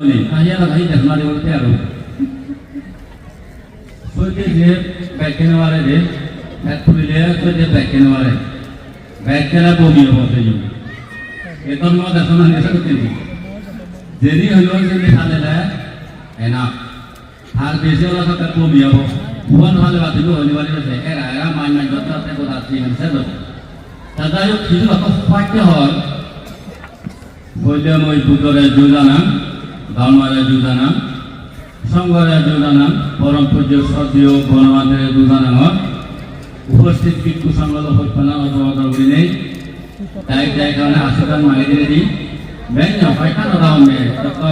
અહીંયા કઈ ધર્મા દેવું ત્યારે সৈতে দিব দেরি হইল যদি খালে না বাতিল মাই মাই যত আছে কথা আছে হিংসা যত তাদের কিছু অত হয় yo kita apa fight hal. Boleh mau ibu kau jualan ধর্মারে যুদানাম সংঘরে যুদানাম পরম পূজ্য সদীয় বনমাতের যুদানামত উপস্থিত ভিক্ষু সংগত হইপনা অথবা নেই। তাই তাই কারণে আশীর্বাদ মাগে দিয়ে দি বেঞ্জ পাইখান দামে তত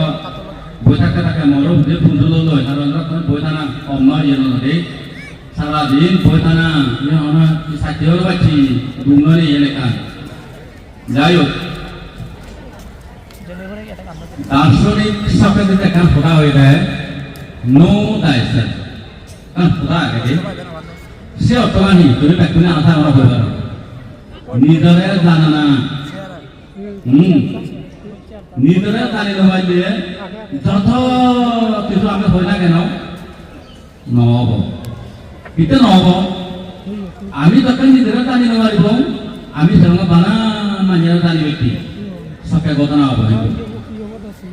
থাকতে থাকে মরো বুঝে ফুন্দুলো লই কারণ তখন থানা অন্য ইয়ে নদী সারাদিন হন সাথীয় বাচ্চি দুমনি এলাকা। যাই হোক দার্শনিক হিসাবে যদি এখন ফোটা হয়ে যায়, নো দায়সেন কারণ ফোটা আগে সে অর্থমানি তুমি ব্যক্তিনে আধা আমরা হয়ে পারো নিজরে জানা না। হুম। নিজরে জানি নহলে যত কিছু আমি হয়ে না কেন, নহব। কিন্তু নহব। আমি যখন নিজরে জানি নোৱাৰিব আমি সেরকম বানা মানিয়ে জানি ব্যক্তি। সকে ঘটনা হব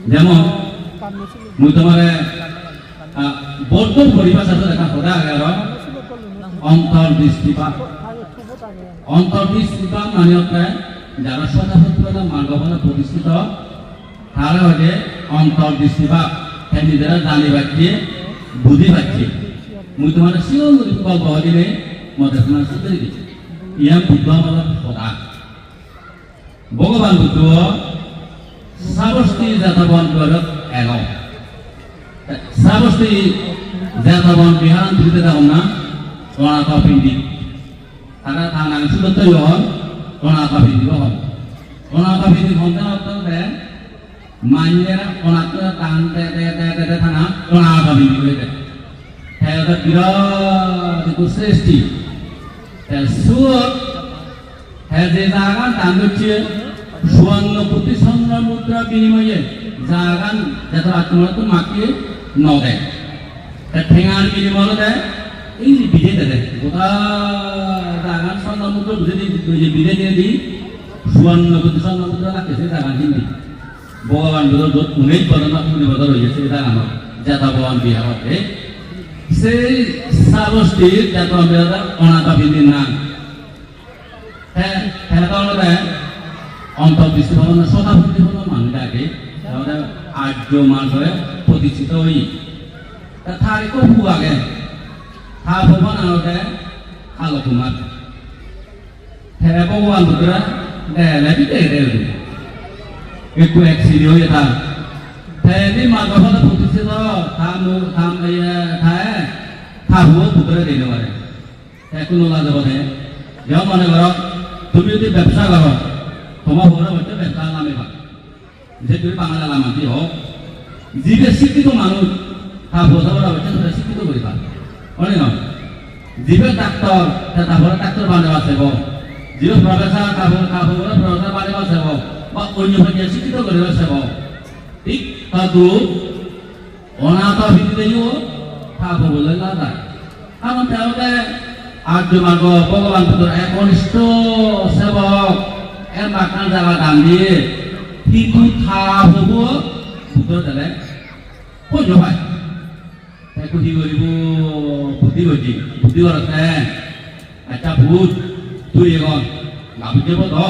যেমন, মুই তোমারে বৌদ্ধ পরিভাষা দেখা সদা আগে আর অন্তর্দৃষ্টিপাত অন্তর্দৃষ্টিপাত মানে হচ্ছে যারা সদাসত্যতা মার্গফলে প্রতিষ্ঠিত তারা হচ্ছে অন্তর্দৃষ্টিপাত হ্যাঁ নিজেরা জানি পাচ্ছি বুঝি পাচ্ছি মুই তোমার সিও গল্প হলিলে মধ্যে তোমার সাথে দিচ্ছি বুদ্ধ সদা সাবস্তি জাতবন করত এগাও সাবস্তি জাতবন বিহান ধুতে দাও না কোনা কপিন্দি তারা থানাং সুবত হন কোনা কপিন্দি হন কোনা কপিন্দি হন না তো দে মাইনেরা কোনা তো তান তে তে তে তে তে থানা কোনা কপিন্দি দে হ্যাঁ বিরাট শ্রেষ্ঠি। সুর হ্যাঁ যে জায়গা দান হচ্ছে সুবর্ণ প্রতি স্বর্ণ মুদ্রা বিনিময়ে জাগান যাতে আত্মরত মাকে ন দেয়। ঠেঙার বিনিময় দেয়, এই যে বিধে দেয় গোটা জাগান স্বর্ণ মুদ্রা বুঝে দিয়ে বিধে দিয়ে দিই সুবর্ণ প্রতি স্বর্ণ মুদ্রা রাখেছে জাগান হিন্দি ভগবান যত উনিশ বদল না উনি বদল হয়েছে জাগানত জাতা ভগবান বিহারতে সেই সাবস্তির জাত অনাথা বিধির নাম হ্যাঁ হ্যাঁ তাহলে অন্তর্দৃষ্টি ভবন শতাব্দী ভবন মানুষটাকে তাহলে আর্য মানুষে প্রতিষ্ঠিত হই। তা থারে কো আগে? থা ভবন আনতে খালো কুমার। হ্যাঁ ভগবান বুদ্ধরা দেলে বিতে দেলে একটু এক সিঁড়ি হয়ে থা। হ্যাঁ নি মাগফলে প্রতিষ্ঠিত থামু থাম ইয়ে থায় থা হুও বুদ্ধরা দিতে পারে। হ্যাঁ কোনো লাজ যেমন মনে করো তুমি যদি ব্যবসা করো তোমার বড় হচ্ছে ব্যবসা নামে ভাগ যে তুমি বাংলা নামাতি হোক যিবে শিক্ষিত মানুষ তা বোঝা বড় হচ্ছে সেটা শিক্ষিত করিবা অনেক নয় যিবে ডাক্তার তারপরে ডাক্তার বানাবা সেব যিবে প্রফেসর তারপরে তারপরে প্রফেসর বানাবা সেব বা অন্য পর্যায়ে শিক্ষিত করিবা সেব ঠিক তাদু অনাথ ভিত্তিতেও খাব বলে লাদা কারণ তেওঁলোকে আর্য মার্গ ভগবান একনিষ্ঠ সেবক em bà can ra bà đảm đi thì tôi thà hồ bố bố tôi đã đấy có nhiều vậy thế cô đi gọi bố bố đi gọi gì bố đi gọi là thế à cha bố tôi đi con làm cái bố đó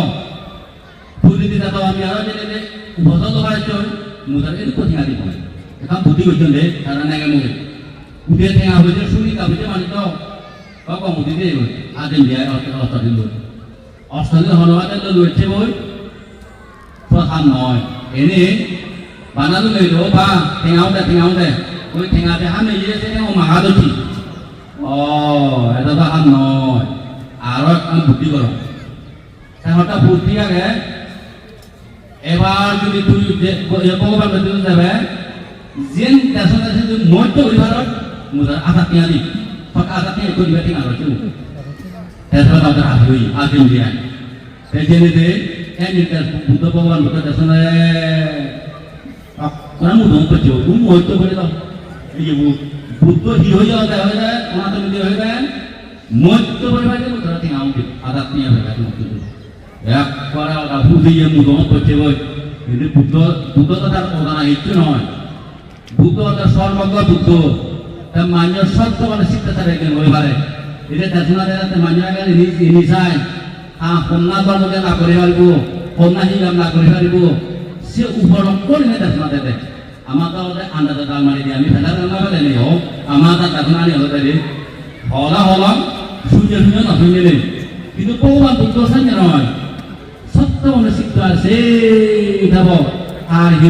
bố đi đi ra đó আমি আর যে যে বসা তো হয় চল মুদার এই কোথি আদি হয় এখন বুদ্ধি করছেন রে তারা নাগে মুগে উঠে থেকে হইছে শুনি তা হইছে মানে তো কম বুদ্ধি দিয়ে আদিম দিয়ে অর্থ দিল অষ্টমী হনুমানের রয়েছে বই প্রধান নয় এনে বানানো লইল বা ঠেঙাও দে ঠেঙাও দে ওই ঠেঙাতে হাম ইয়েছে ও মাগা দছি ও এটা তো হাম নয় আর কাম বুদ্ধি করো হঠাৎ বুদ্ধি আগে এবার যদি তুই ভগবান যাবে যেন দেশ দেশে যদি মধ্য পরিবারত মুদার আধা তিয়ালি থকা আধা তিয়ালি করিবে ঠিক আর এরপর তাদের আগ্রহী আদিম দিয়া এই জেনে যে এনি বুদ্ধ ভগবান বুদ্ধ দেশনে ওরা মুদম করছে ও মহত্ব করে দাও এই যে বুদ্ধ হি হয়ে যাওয়া যায় হয়ে যায় ওনা তুমি দিয়ে হয়ে যায় মহত্ব করে ভাই দেবো তোরা তিন আমাকে আদাত নিয়ে হয়ে মুক্তি এক করা ওটা বুঝিয়ে মুদম করছে বই কিন্তু বুদ্ধ বুদ্ধ তো তার প্রধান ইচ্ছু নয় বুদ্ধ তার সর্বজ্ঞ বুদ্ধ তার মান্য সত্য মানে শিক্ষা হয়ে পারে এটা দেখাতে মান্য না করে পারিব কন্যা না করে পারিব সে উপলক্ষ নিয়ে দেশনা দেবে। আমার তো ওদের আন্দাজে দাল মারি দিয়ে। আমি ফেলা ফেলে নেই হোক আমার দেবে হলা হলাম সূর্য সূর্য না কিন্তু ভগবান বুদ্ধ সত্য মানে শিক্ষা সেই যাব আর হি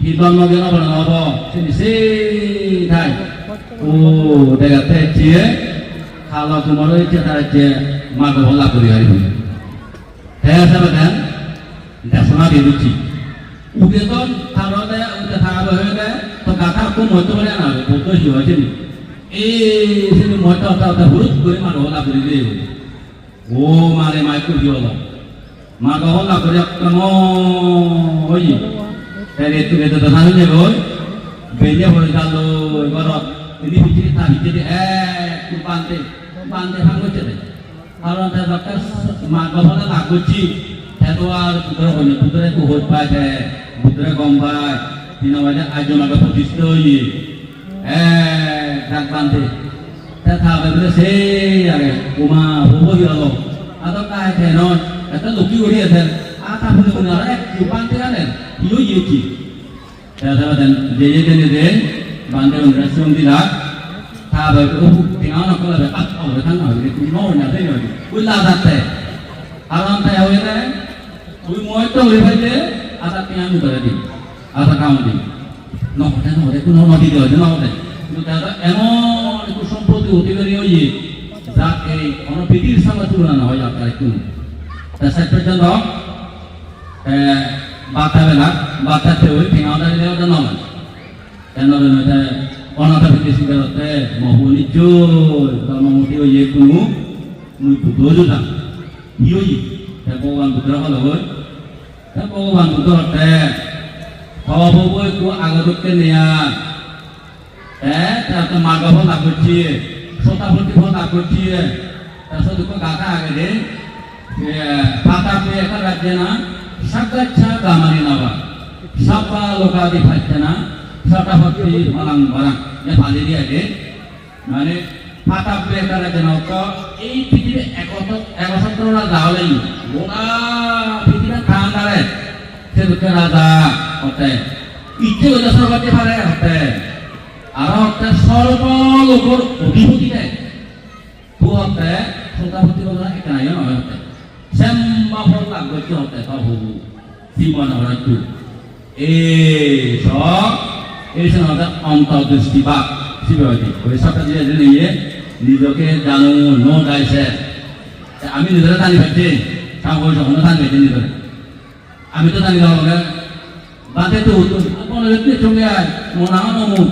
হি ধর্ম জ্ঞান বলে নব সেই সেই ঠাই ও দেখাতে চেয়ে খালা তোমার হয়েছে তার যে মাগ বলা করি হারিব হ্যাঁ সাবে দেন দেশনা দিয়ে দিচ্ছি উঠে তো থারো দেয় উঠে থাকা হয়ে দেয় তো গাথা খুব মতো বলে না হি হয়েছে নি এই সে মতো ওটা ওটা হুরুত করে মাগ বলা করি দিয়ে ও মারে মাইকুল কি হলো মা না করে কেন ওই যাবে ওই বেলে হয়ে গেল এবার তিনি ভিতরে তা ভিতরে এক বান্ধে বান্ধে ভাঙছে রে কারণ তার বাচ্চা মা কখন না করছি এত আর পুত্র হইনি পুত্রে তো হই পায় পুত্রে গম পায় তিন বাজে আজ মাকে প্রতিষ্ঠ হই এক ডাক বান্ধে তা থাকবে বলে সেই আগে উমা হব গেল atau kaya tenon kata luki uri ada eh iyo ki ya sama dan jeje dan jeje bande undra sum tidak ta ba ko tingau nak kala ah oh kan ah ini ku no nya dai no ulla datte alam ta yawe na ui moi to uri bhaje ata piang করে দি ata কাম দি ন হতে ন হতে কোন নদী দিও ন হতে কিন্তু তারা এমন একটু সম্পত্তি পারি ওই যাকে কোনো পৃথিবীর সঙ্গে তুলনা না হয় আপনার একটু তা শেষ পর্যন্ত বাতা বেলা বাতাতে ওই দাঁড়িয়ে দেওয়া নয় কেন অনাথ ভিত্তি সিদ্ধাতে মহু নিশ্চয় কর্মমূর্তি ওই যে কোনো মুই বুদ্ধ যোজা ইয়ই ভগবান বুদ্ধ হল ওই। ভগবান বুদ্ধ হতে। হব একটু আগতকে নেয়া। হ্যাঁ তাতে মার্গ ফল লাভ করছি। শতাব্দী ফল লাভ করছি? তারপর দুঃখ গাথা আগে রে পাতা একটা রাজ্যে না। সাকাচ্ছা গামানি নাবা সাপা লোকাদি না শতাব্দী ফলাং ফলাং যে ফালি দিয়ে মানে পাতা পেয়ে একটা রাজ্যে না তো এই পৃথিবী একত একসত্র না যাওয়ালেই গোটা পৃথিবী খান দাঁড়ে সে রাজা হতে। ইচ্ছে হইলে পারে হতে। আর হতে সর্ব লোকর দেয়। তু হতে বলা নাই হতে। শ্যামা ফল লাগবে কি হতে বাবু জীবন হয়তো এই সব এই সময় অন্তর্দৃষ্টি বা শিবাজি ওই সবটা দিয়ে নিয়ে নিজকে জানো, নো গাইছে আমি নিজেরা জানি পাচ্ছি সামনে যখন জানি পাচ্ছি নিজেরা। আমি তো জানি না বাদে তো কোনো ব্যক্তি সঙ্গে আয়। হয়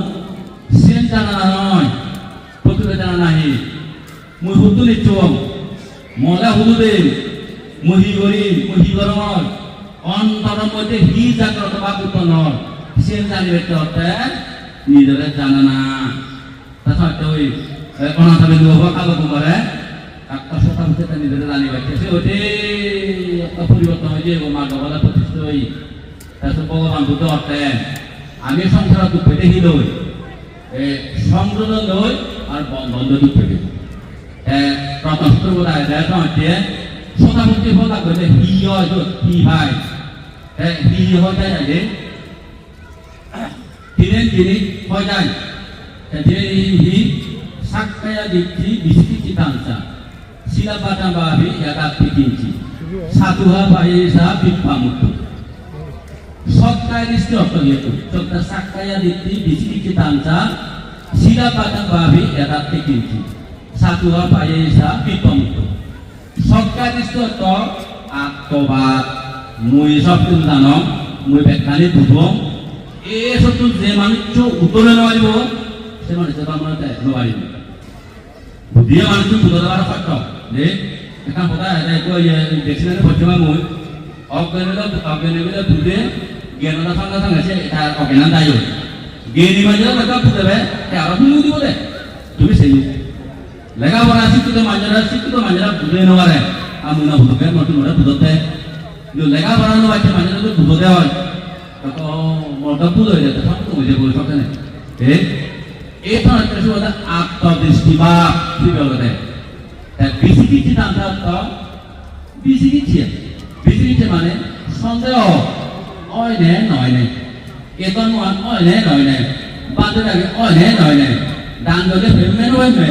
সেন জানা নয় প্রতুলে জানা নাহি। মুই হুতু নিচ্ছুম মলা হুদু দে মুহি গরি, মুহি গরমর অন্তর মধ্যে হি জাগ্রত বা উত্তনর সেন জানি ব্যক্তি অর্থে নিজেরা জানা না। সে মা হই আমি সংসার দুঃখ দেখি লই সংযোজন লই আর বন্ধ দুঃখ দেখি প্রথম শতাব্দী বলা করে হি হয় হি ভাই হি হয়ে যায় যে দিনের যিনি হয়ে যায় দিনে হি সাক্ষায়া দিচ্ছি বিস্তি চিতাংসা শিলাপাটা বাবি একাত্তি কিনছি সাধুহা বাহিসা বিপ্পামুক্ত সৎকায় দৃষ্টি অর্থ যেহেতু চোখটা সাক্ষায়া দিচ্ছি বিস্তি চিতাংসা শিলাপাটা বাবি একাত্তি কিনছি সাধুহা বাহিসা বিপ্পামুক্ত সৎকায় দৃষ্টি অর্থ আত্মবাদ মুই সব কিন্তু জানো মুই বেকানি বুঝব এসব যে মানুষ উত্তরে নোৱাৰিব সে মানুষ আমরা নোৱাৰিব বুদ্ধিয়ে মানুষ বুঝতে দেওয়ার সত্য যে এখন কথা দেখছিলেন পশ্চিমা মই অজ্ঞানীরা অজ্ঞানীরা বুঝে জ্ঞানটা সঙ্গে সঙ্গে সে এটা অজ্ঞান দায়ী জ্ঞানী লেখা বুঝে আরও তুমি দিব তুমি সেই লেখাপড়া শিক্ষিত মানুষেরা শিক্ষিত মানুষেরা বুঝে নেওয়ারে আমি না বুঝবে নতুন ওরা বুঝতে কিন্তু লেখাপড়া নো বাচ্চা মানুষেরা যদি বুঝতে হয় তখন মনটা বুঝে হয়ে যেতে সব বুঝে বলে জানে এই তো একটা সময় আত্মদৃষ্টি বা কি বলে বিসিকিছি নামটা অর্থ বিসিকিছি বিসিকিছি মানে সন্দেহ অয় নে নয় নে মান অয় নে নয় নে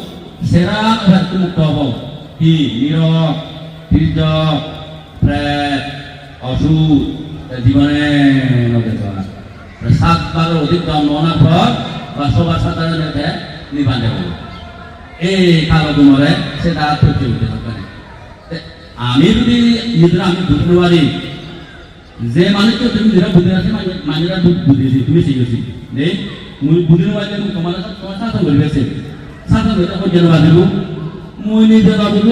হয় তুমি মুক্ত হব কি নিরব বীর্য প্রেত অসুখ জীবনে নদী চলা। সাতবারের অধিক ননার পর বা সবার সাধারণ নিবান যাবে এই কালো গুমরে সেটা প্রতি উঠে থাকবে আমি যদি নিজেরা আমি বুঝতে পারি, যে মানুষকে তুমি যেটা বুঝে আছে মানুষরা বুঝেছি তুমি শিখেছি নেই, মুই বুঝিনো পারলে মুই তোমার তোমার শাসন করি শাসন করতে এখন যেন ভাবিব মুই নিজে ভাবিব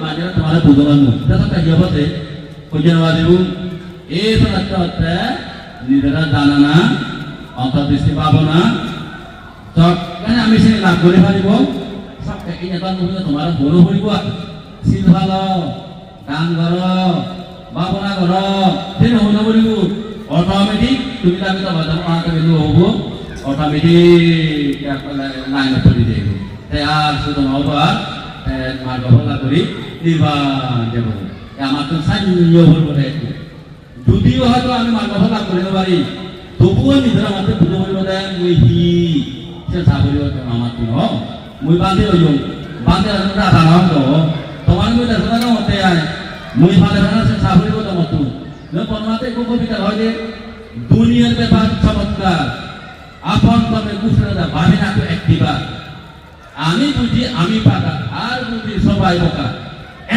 মানুষরা তোমার বুঝতে পারব তাতে কাহিয়ে হতে যেন ভাবিব এই হচ্ছে নিজেরা জানা না অন্তর্দৃষ্টি পাবো না যখন আমি সে লাভ করে পারিব সব এই নেতা মহিলা তোমার বড় হইব শীত ভালো গান ঘর ভাবনা ঘর সেই নহ'ব পাৰিব অট'মেটিক তুমি আমি তো বাজার মাহাতে হব অট'মেটিক লাইন পৰি দিব তে আর শুধু নহব আর মার গফলা করি, নির্বাণ যাব আমার তো সান্য হল যদিও হয়তো আমি মার গফলা কৰিব পাৰি তবুও নিজের বুঝে পারিব দে মুই হি, সে চাকরি আমার তো ন মুই বান্ধে হইম বান্ধে রাধা নাম তো তোমার মুই দেখা না মতে আয়। মুই ভালে ভালো সে চাকরি করতে মতো। ন পরমাতে কবিতা হয় যে, দুনিয়ার ব্যাপার চমৎকার। আপন তবে কুফরে দা ভাবে না তো একটিবার আমি বুঝি আমি পাকা আর বুঝি সবাই বোকা।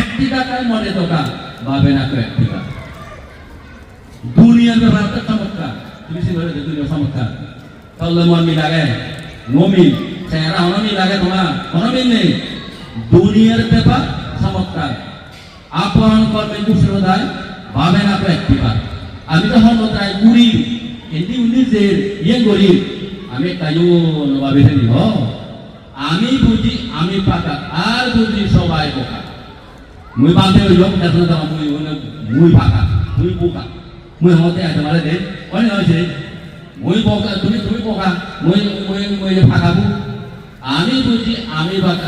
একটি টাকায় মনে দোকা ভাবে না তো একটিবার দুনিয়ার ব্যাপারটা চমৎকার। তুমি সে বলে দুনিয়া চমৎকার। তাহলে মন মি লাগে নমিল চেহারা অনমিল লাগে তোমার অনমিল নেই। দুনিয়ার ব্যাপার চমৎকার আপন কর্মে কুশলতায় ভাবে না তো একটিবার আমি তো হল তাই উড়ি এটি নিজের ইয়ে গরিব আমি তাইও ভাবে নিব আমি বুঝি আমি পাকা, আর বুঝি সবাই বোকা। মুই বান্ধে হইল দেখো দাম মুই মুই পাকা, মুই বোকা। মুই হতে আছে মারে দে অনেক হয়েছে মুই বোকা, তুমি তুমি বোকা, মুই মুই মুই ফাঁকাবো আমি বুঝি আমি বাকা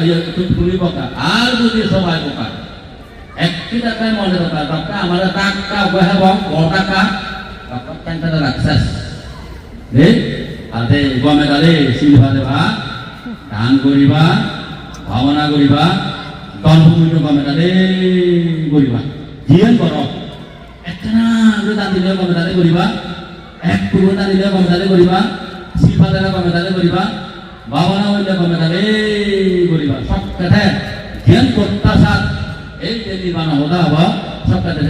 তুমি বোকা, আর বুঝি সবাই বোকা। একটি টাকায় মনে রাখা টাকা আমার টাকা, বহে বং টাকা। টাকা রাখছাস দে। আদে গমে দালে সিলভা দেবা দান করিবা, ভাবনা করিবা তন্মূল্য গমে দালে করিবা। জিয়ান কর একখানা দান দিলে গমে দালে করিবা, এক টুকরো দান দিলে গমে দালে করিবা সিলভা দেলা গমে দালে করিবা, ভাবনা হইলে গমে দালে করিবা। সব কথা জ্ঞান করতা সাথ এই যে নির্মাণ হতা হব সব কথা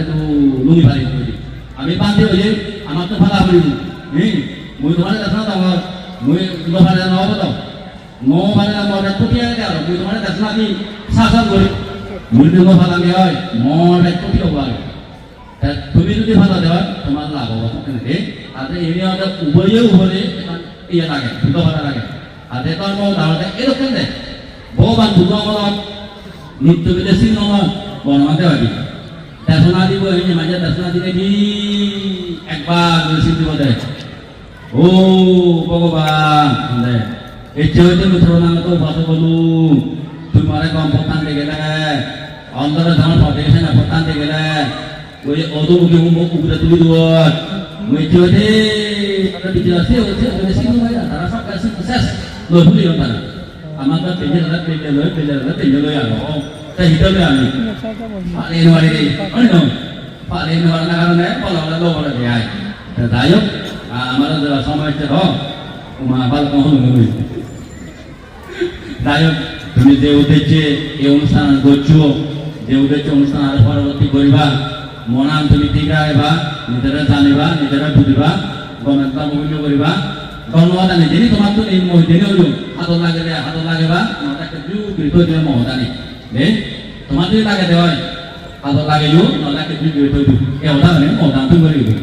লুঙ্গি ফালি করি। আমি বান্ধি হইলে আমার তো ফালা করিব হ্যাঁ মুই তোমার দেখা না তোমার মুই তোমার নহব তো ন মানে মনে কুটিয়া গেল মুই তোমার দেখা না কি শাসন করি মুই দিব ফালাঙ্গে হয় মনে কুটি হব আগে তুমি যদি ভালো দেওয়া তোমার লাভ হব কেনেকে আর এমনি আমাদের উভয়ে উভয়ে ইয়ে লাগে দুটো ভালো লাগে আর এটা আমার দাঁড়াতে এরকম দে ভগবান দুটো আমার নিত্য বিদেশি নয় বর্মাতে হবে দেশনা দিব এই মাঝে দেশনা দিলে কি একবার দিব দেয় ও ভগবান। দে এই চেয়ে মিত্র নামে তো বাসে বলু তুই মারে কম পতান দিয়ে গেলে। অন্তরে ধান পথে গেছে না পতান দিয়ে গেলে। ওই অদমুখী মুখ উপরে তুলি দিব। ওই চেয়ে তারা বিচার আছে ওই বেশি তারা সব কাছে শেষ লই ভুলি তারা। আমার তো পেজে দাদা পেজে লই পেজে দাদা পেজে লই আলো তাই হিসাবে আমি। পারে নোয়ারি রে। অন্য পারে নোয়ার না কারণে পলা পলা লো দেয় যাই হোক তোমার আবার কখন যাই হোক তুমি যে উদ্দেশ্যে এই অনুষ্ঠান করছ, যে উদ্দেশ্যে অনুষ্ঠান আরও পরবর্তী করিবা মনান তুমি টিকা এবা নিজেরা জানিবা, নিজেরা বুঝিবা গণতা বিভিন্ন করিবা গণমাদানি যিনি তোমার তো এই মহিদিনী হলো লাগে দে হাতত লাগে বা নটাকে জু গৃহ দিয়ে মহদানি দে তোমার যদি লাগে দেওয়াই হাতত লাগে জু নটাকে জু গৃহ দিও এ ওটা মানে মহদান তুমি করিবে